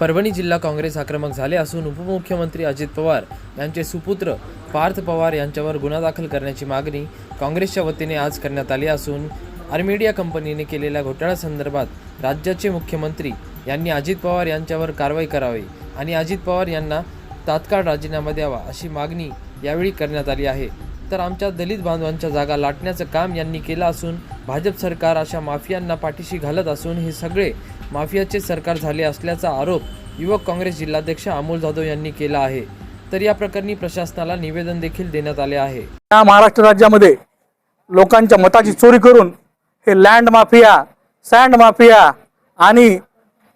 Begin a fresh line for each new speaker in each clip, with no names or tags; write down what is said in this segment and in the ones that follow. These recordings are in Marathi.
परभणी जिल्हा काँग्रेस आक्रमक झाले असून उपमुख्यमंत्री अजित पवार यांचे सुपुत्र पार्थ पवार यांच्यावर गुन्हा दाखल करण्याची मागणी काँग्रेसच्या वतीने आज करण्यात आली असून आर्मेडिया कंपनीने केलेल्या घोटाळ्यासंदर्भात राज्याचे मुख्यमंत्री यांनी अजित पवार यांच्यावर कारवाई करावी आणि अजित पवार यांना तात्काळ राजीनामा द्यावा अशी मागणी यावेळी करण्यात आली आहे. तर आमच्या दलित बांधवांच्या जागा लाटण्याचं काम यांनी केलं असून भाजप सरकार अशा माफियांना पाठीशी घालत असून हे सगळे माफियाचे सरकार झाले असल्याचा आरोप युवक काँग्रेस जिल्हाध्यक्ष अमोल जाधव यांनी केला आहे. तर या प्रकरणी प्रशासनाला निवेदन देखील देण्यात आले आहे.
या महाराष्ट्र राज्यामध्ये लोकांच्या मताची चोरी करून हे लँड माफिया सँड माफिया आणि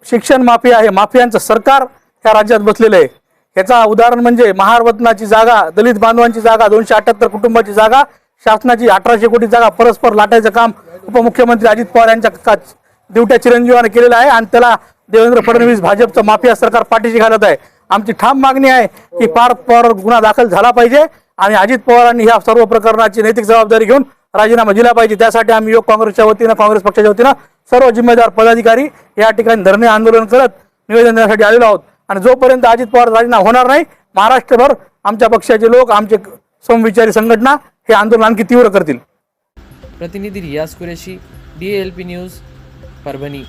शिक्षण माफिया हे माफियांचं सरकार ह्या राज्यात बसलेलं आहे. याचा उदाहरण म्हणजे महारवतनाची जागा दलित बांधवांची जागा दोनशे अठ्याहत्तर कुटुंबाची जागा शासनाची अठराशे कोटी जागा परस्पर लाटायचं काम उपमुख्यमंत्री अजित पवार यांच्या दिवट्या चिरंजीवाने केलेलं आहे आणि त्याला देवेंद्र फडणवीस भाजपचं माफिया सरकार पाठीशी घालत आहे. आमची ठाम मागणी आहे की पार पवार गुन्हा दाखल झाला पाहिजे आणि अजित पवारांनी ह्या सर्व प्रकरणाची नैतिक जबाबदारी घेऊन राजीनामा दिला पाहिजे. त्यासाठी आम्ही योग काँग्रेसच्या वतीनं काँग्रेस पक्षाच्या वतीनं सर्व जिम्मेदार पदाधिकारी या ठिकाणी धरणे आंदोलन करत निवेदन देण्यासाठी आलेलो आहोत. आणि जोपर्यंत अजित पवार राजीनामा होणार नाही महाराष्ट्रभर आमच्या पक्षाचे लोक आमचे समविचारी संघटना हे आंदोलन आणखी तीव्र करतील.
प्रतिनिधी Riyaz Qureshi D L P news Parbhani